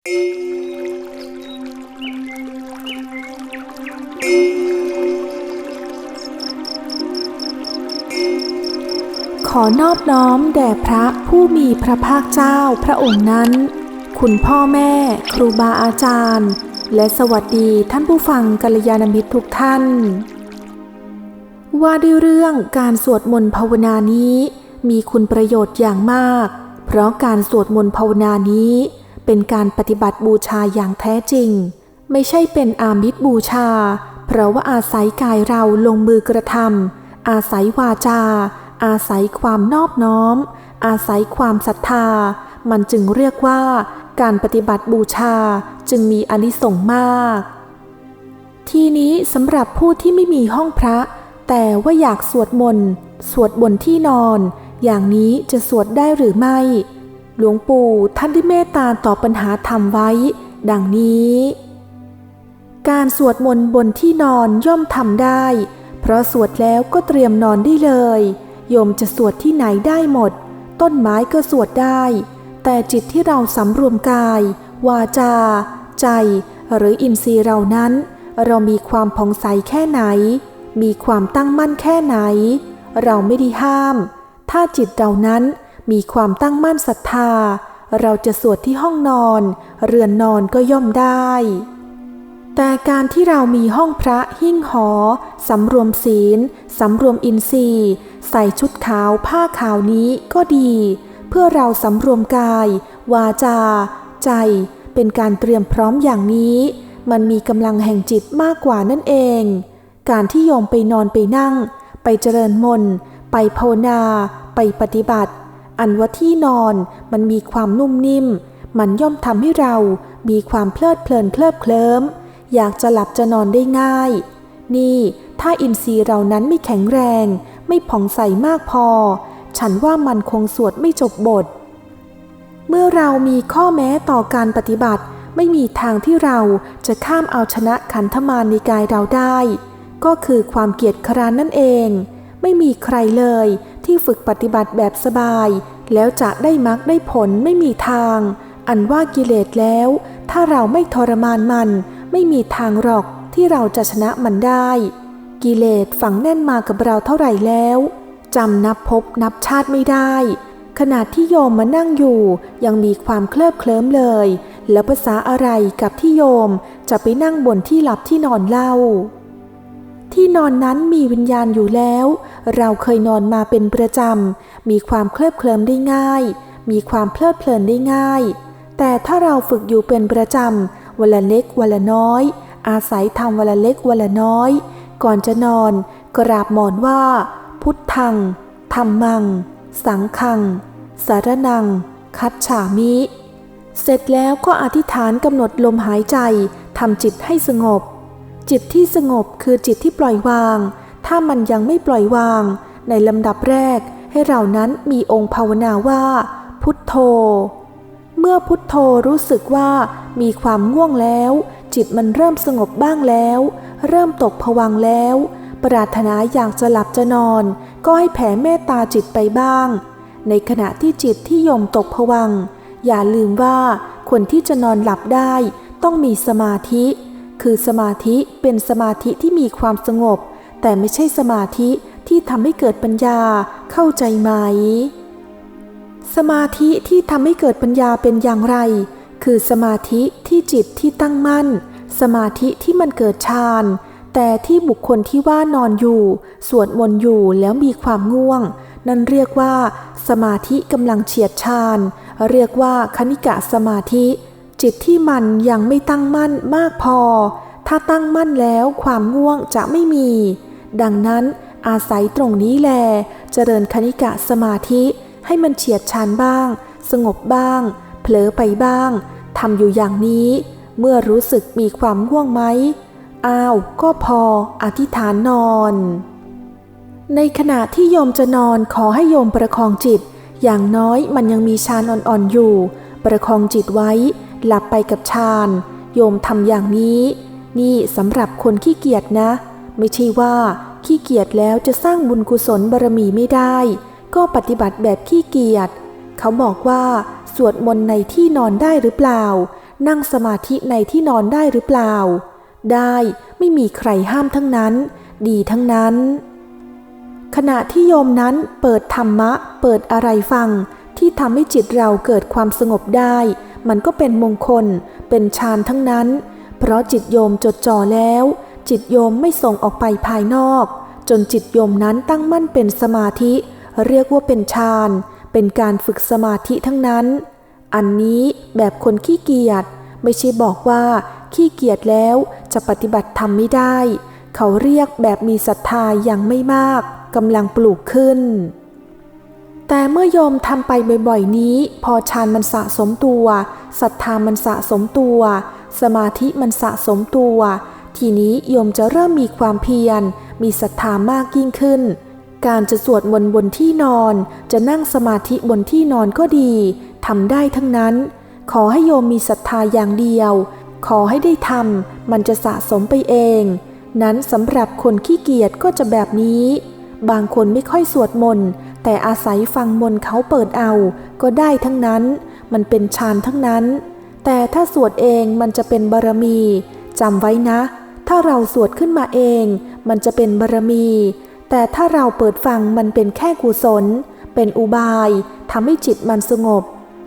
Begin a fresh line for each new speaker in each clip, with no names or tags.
ขอนอบน้อมแด่พระผู้มีพระภาคเจ้าพระองค์นั้น คุณพ่อแม่ ครูบาอาจารย์ และสวัสดีท่านผู้ฟังกัลยาณมิตรทุกท่าน ว่าด้วยเรื่องการสวดมนต์ภาวนานี้ มีคุณประโยชน์อย่างมาก เพราะการสวดมนต์ภาวนานี้ เป็นการปฏิบัติบูชาอย่างแท้จริง ไม่ใช่เป็นอามิตรบูชา เพราะว่าอาศัยกายเราลงมือกระทำอาศัยวาจา อาศัยความนอบน้อม อาศัยความศรัทธา มันจึงเรียกว่า การปฏิบัติบูชาจึงมีอนิสงส์มาก ทีนี้สำหรับผู้ที่ไม่มีห้องพระ แต่ว่าอยากสวดมนต์สวดบนที่นอน อย่างนี้จะสวดได้หรือไม่ หลวงปู่ท่านได้เมตตาตอบปัญหาธรรมไว้ ดังนี้ การสวดมนต์บนที่นอนย่อมทำได้ เพราะสวดแล้วก็เตรียมนอนได้เลย โยมจะสวดที่ไหนได้หมด ต้นไม้ก็สวดได้ แต่จิตที่เราสำรวมกาย วาจา ใจ หรืออินทรีย์เรานั้น เรามีความผ่องใสแค่ไหน มีความตั้งมั่นแค่ไหน เราไม่ได้ห้าม ถ้าจิตเรานั้น มีความตั้งมั่นศรัทธา เราจะสวดที่ห้องนอน เรือนนอนก็ย่อมได้ แต่การที่เรามีห้องพระหิ้งหอสำรวมศีลสำรวมอินทรีย์ ใส่ชุดขาวผ้าขาวนี้ก็ดี เพื่อเราสำรวมกาย วาจา ใจ เป็นการเตรียมพร้อมอย่างนี้ มันมีกำลังแห่งจิตมากกว่านั่นเอง การที่โยมไปนอนไปนั่ง ไปเจริญมนต์ไปภาวนา ไปปฏิบัติ อันว่าที่นอนมันมีความนุ่มนิ่ม มันย่อมทำให้เรามีความเพลิดเพลินเคลิบเคลิ้ม อยากจะหลับจะนอนได้ง่าย นี่ถ้าอินทรีย์เรานั้นไม่แข็งแรง ไม่ผ่องใสมากพอ ฉันว่ามันคงสวดไม่จบบท เมื่อเรามีข้อแม้ต่อการปฏิบัติ ไม่มีทางที่เราจะข้ามเอาชนะขันธมารในกายเราได้ ก็คือความเกียจคร้านนั่นเอง ไม่มีใครเลย ที่ฝึกปฏิบัติแบบสบาย แล้วจะได้มรรคได้ผลไม่มีทาง อันว่ากิเลสแล้ว ถ้าเราไม่ทรมานมัน ไม่มีทางหรอกที่เราจะชนะมันได้ กิเลสฝังแน่นมากับเราเท่าไหร่แล้วจำนับพบนับชาติไม่ได้ ขณะที่โยมมานั่งอยู่ยังมีความเคลิบเคลิ้มเลย แล้วภาษาอะไรกับที่โยมจะไปนั่งบนที่หลับที่นอนเล่า ที่นอนนั้นมีวิญญาณอยู่แล้ว เราเคยนอนมาเป็นประจำ มีความเคลิบเคลิมได้ง่าย มีความเพลิดเพลินได้ง่าย แต่ถ้าเราฝึกอยู่เป็นประจำวันละเล็กวันละน้อย อาศัยทำวันละเล็กวันละน้อย ก่อนจะนอน กราบหมอนว่า พุทธังธรรมัง สังฆัง สารนัง คัดฉามิ เสร็จแล้วก็อธิษฐานกำหนดลมหายใจทำจิตให้สงบ จิตที่สงบคือจิตที่ปล่อยวาง ถ้ามันยังไม่ปล่อยวาง ในลำดับแรกให้เรานั้นมีองค์ภาวนาว่า พุทโธ เมื่อพุทโธรู้สึกว่ามีความง่วงแล้ว จิตมันเริ่มสงบบ้างแล้ว เริ่มตกผวังแล้ว ปรารถนาอยากจะหลับจะนอน ก็ให้แผ่เมตตาจิตไปบ้าง ในขณะที่จิตที่ยมตกผวัง อย่าลืมว่าคนที่จะนอนหลับได้ ต้องมีสมาธิ คือสมาธิเป็นสมาธิที่มีความสงบ แต่ไม่ใช่สมาธิที่ทำให้เกิดปัญญาเข้าใจไหม สมาธิที่ทำให้เกิดปัญญาเป็นอย่างไร คือสมาธิที่จิตที่ตั้งมั่น สมาธิที่มันเกิดฌานแต่ที่บุคคลที่ว่านอนอยู่ สวดมนต์อยู่แล้วมีความง่วง นั่นเรียกว่า สมาธิกำลังเฉียดฌานเรียกว่าคณิกะสมาธิ จิตที่มันยังไม่ตั้งมั่นมากพอ ถ้าตั้งมั่นแล้วความง่วงจะไม่มี ดังนั้นอาศัยตรงนี้แล เจริญคณิกะสมาธิให้มันเฉียดชานบ้าง สงบบ้าง เผลอไปบ้างทำอยู่อย่างนี้ เมื่อรู้สึกมีความง่วงไหมอ้าวก็พออธิษฐานนอน ในขณะที่โยมจะนอนขอให้โยมประคองจิต อย่างน้อยมันยังมีฌานอ่อนๆอยู่ ประคองจิตไว้ หลับไปกับฌานโยมทำอย่างนี้ นี่สำหรับคนขี้เกียจนะ ไม่ใช่ว่าขี้เกียจแล้วจะสร้างบุญกุศลบารมีไม่ได้ ก็ปฏิบัติแบบขี้เกียจเขาบอกว่า สวดมนต์ในที่นอนได้หรือเปล่า นั่งสมาธิในที่นอนได้หรือเปล่า ได้ไม่มีใครห้ามทั้งนั้น ดีทั้งนั้น ขณะที่โยมนั้นเปิดธรรมะ เปิดอะไรฟัง ที่ทำให้จิตเราเกิดความสงบได้ มันก็เป็นมงคล เป็นฌานทั้งนั้น เพราะจิตโยมจดจ่อแล้ว จิตโยมไม่ส่งออกไปภายนอก จนจิตโยมนั้นตั้งมั่นเป็นสมาธิ เรียกว่าเป็นฌาน เป็นการฝึกสมาธิทั้งนั้น อันนี้แบบคนขี้เกียจไม่ใช่บอกว่าขี้เกียจแล้วจะปฏิบัติธรรมไม่ได้ เขาเรียกแบบมีศรัทธายังไม่มากกำลังปลูกขึ้น แต่เมื่อโยมทำไปบ่อยๆนี้ พอฌานมันสะสมตัวศรัทธามันสะสมตัว สมาธิมันสะสมตัว ทีนี้โยมจะเริ่มมีความเพียร มีศรัทธามากยิ่งขึ้น การจะสวดมนต์บนที่นอน จะนั่งสมาธิบนที่นอนก็ดีทำได้ทั้งนั้น ขอให้โยมมีศรัทธาอย่างเดียว ขอให้ได้ทำมันจะสะสมไปเอง นั้นสำหรับคนขี้เกียจก็จะแบบนี้ บางคนไม่ค่อยสวดมนต์ แต่อาศัยฟังมนเขาเปิดเอาก็ได้ทั้งนั้น มันเป็นฌานทั้งนั้น แต่ถ้าสวดเองมันจะเป็นบารมีจำไว้นะ ถ้าเราสวดขึ้นมาเอง มันจะเป็นบารมี แต่ถ้าเราเปิดฟังมันเป็นแค่กุศล เป็นอุบายทำให้จิตมันสงบ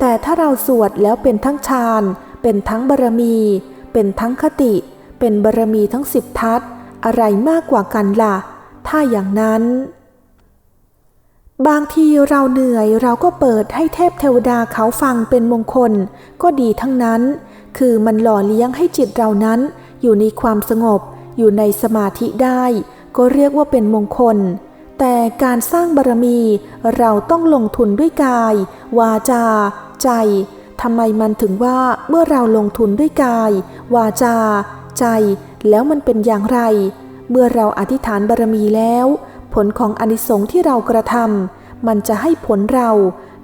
แต่ถ้าเราสวดแล้วเป็นทั้งฌาน เป็นทั้งบารมี เป็นทั้งคติ เป็นบารมีทั้งสิบทัศอะไรมากกว่ากันล่ะ ถ้าอย่างนั้น บางทีเราเหนื่อยเราก็เปิดให้เทพเทวดาเขาฟังเป็นมงคล ก็ดีทั้งนั้น คือมันหล่อเลี้ยงให้จิตเรานั้น อยู่ในความสงบ อยู่ในสมาธิได้ ก็เรียกว่าเป็นมงคล แต่การสร้างบารมีเราต้องลงทุนด้วยกาย วาจา ใจทำไมมันถึงว่าเมื่อเราลงทุนด้วยกาย วาจา ใจ แล้วมันเป็นอย่างไร เมื่อเราอธิษฐานบารมีแล้ว ผลของอนิสงส์ที่เรากระทำมันจะให้ผลเรา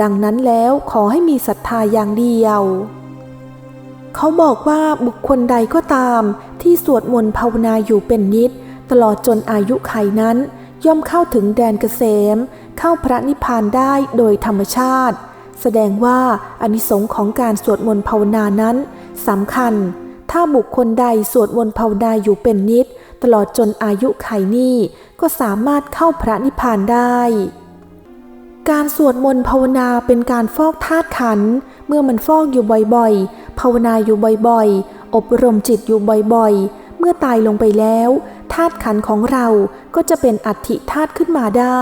ดังนั้นแล้วขอให้มีศรัทธาอย่างเดียว เขาบอกว่าบุคคลใดก็ตามที่สวดมนต์ภาวนาอยู่เป็นนิด ตลอดจนอายุไขนั้น ย่อมเข้าถึงแดนเกษม เข้าพระนิพพานได้โดยธรรมชาติ แสดงว่าอานิสงส์ของการสวดมนต์ภาวนานั้นสำคัญ ถ้าบุคคลใดสวดมนต์ภาวนาอยู่เป็นนิด ตลอดจนอายุไขนี้ก็สามารถเข้าพระนิพพานได้ การสวดมนต์ภาวนาเป็นการฟอกธาตุขัน เมื่อมันฟอกอยู่บ่อยๆ ภาวนาอยู่บ่อยๆ อบรมจิตอยู่บ่อยๆ เมื่อตายลงไปแล้วธาตุขันของเราก็จะเป็นอัฐิธาตุขึ้นมาได้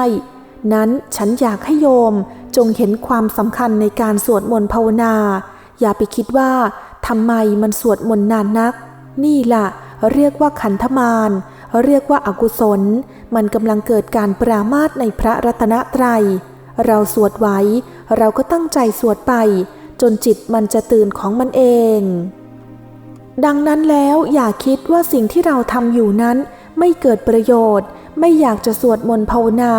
นั้นฉันอยากให้โยมจงเห็นความสำคัญในการสวดมนต์ภาวนา อย่าไปคิดว่าทำไมมันสวดมนต์นานนัก นี่ล่ะ เรียกว่าขันธมารเรียกว่าอากุศล มันกำลังเกิดการปรามาสในพระรัตนตรัย เราสวดไว้ เราก็ตั้งใจสวดไป จนจิตมันจะตื่นของมันเอง ดังนั้นแล้วอย่าคิดว่าสิ่งที่เราทำอยู่นั้น ไม่เกิดประโยชน์ ไม่อยากจะสวดมนต์ภาวนา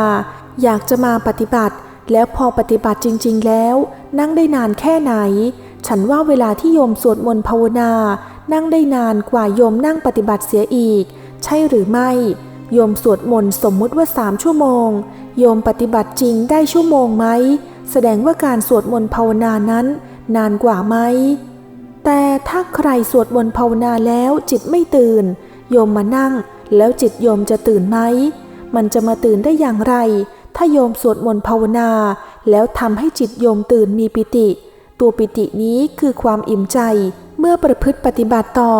อยากจะมาปฏิบัติ แล้วพอปฏิบัติจริง ๆ แล้ว นั่งได้นานแค่ไหน ฉันว่าเวลาที่โยมสวดมนต์ภาวนา นั่งได้นานกว่าโยมนั่งปฏิบัติเสียอีก ใช่หรือไม่ โยมสวดมนต์สมมุติว่าสามชั่วโมง โยมปฏิบัติจริงได้ชั่วโมงไหม แสดงว่าการสวดมนต์ภาวนานั้น นานกว่าไหม แต่ถ้าใครสวดมนต์ภาวนาแล้วจิตไม่ตื่น โยมมานั่ง แล้วจิตโยมจะตื่นไหม มันจะมาตื่นได้อย่างไร ถ้าโยมสวดมนต์ภาวนา แล้วทำให้จิตโยมตื่นมีปิติ ตัวปิตินี้คือความอิ่มใจเมื่อประพฤติปฏิบัติต่อ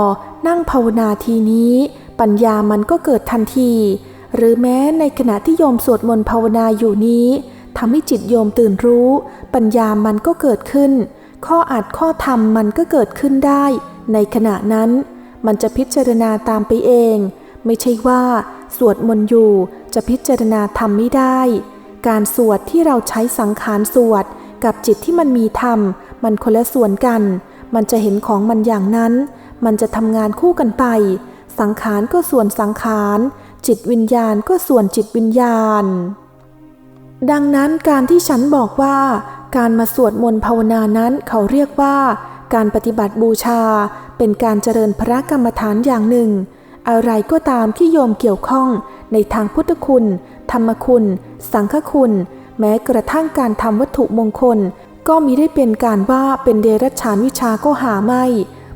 นั่งภาวนาทีนี้ ปัญญามันก็เกิดทันที หรือแม้ในขณะที่โยมสวดมนต์ภาวนาอยู่นี้ทำให้จิตโยมตื่นรู้ ปัญญามันก็เกิดขึ้น ข้ออัดข้อธรรมมันก็เกิดขึ้นได้ ในขณะนั้น มันจะพิจารณาตามไปเอง ไม่ใช่ว่า สวดมนต์อยู่จะพิจารณาธรรมไม่ได้ การสวดที่เราใช้สังขารสวด กับจิตที่มันมีธรรม มันคนละส่วนกัน มันจะเห็นของมันอย่างนั้น มันจะทำงานคู่กันไป สังขารก็ส่วนสังขาร จิตวิญญาณก็ส่วนจิตวิญญาณ ดังนั้นการที่ฉันบอกว่า การมาสวดมนต์ภาวนานั้นเขาเรียกว่า การปฏิบัติบูชา เป็นการเจริญพระกรรมฐานอย่างหนึ่ง อะไรก็ตามที่โยมเกี่ยวข้องในทางพุทธคุณ ธรรมคุณ สังฆคุณ แม้กระทั่งการทำวัตถุมงคล ก็มิได้เป็นการว่าเป็นเดรัจฉานวิชาก็หาไม่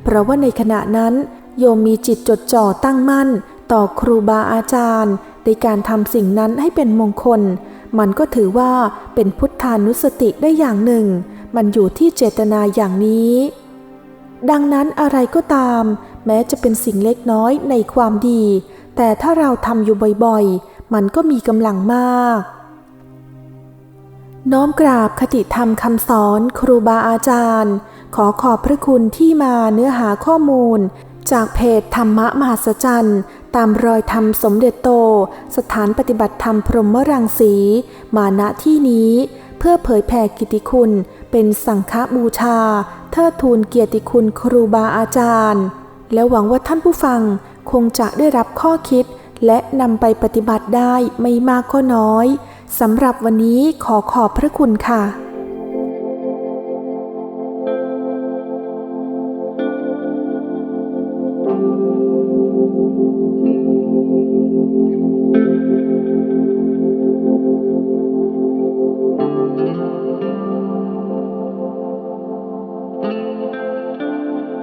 เพราะว่าในขณะนั้น โยมมีจิตจดจ่อตั้งมั่น ต่อครูบาอาจารย์ ในการทำสิ่งนั้นให้เป็นมงคล มันก็ถือว่าเป็นพุทธานุสติได้อย่างหนึ่ง มันอยู่ที่เจตนาอย่างนี้ ดังนั้นอะไรก็ตาม แม้จะเป็นสิ่งเล็กน้อยในความดี แต่ถ้าเราทำอยู่บ่อยๆ มันก็มีกำลังมาก น้อมกราบคติธรรมคำสอนครูบาอาจารย์ ขอขอบพระคุณที่มาเนื้อหาข้อมูล จากเพจธรรมะมหัศจรรย์ตามรอยธรรมสมเด็จโต สถานปฏิบัติธรรมพรหมรังสี มาณที่นี้ เพื่อเผยแผ่กิติคุณ เป็นสังฆบูชาเทิดทูนเกียรติคุณครูบาอาจารย์ และหวังว่าท่านผู้ฟังคงจะได้รับข้อคิด และนำไปปฏิบัติได้ไม่มากก็น้อย สำหรับวันนี้ขอขอบพระคุณค่ะ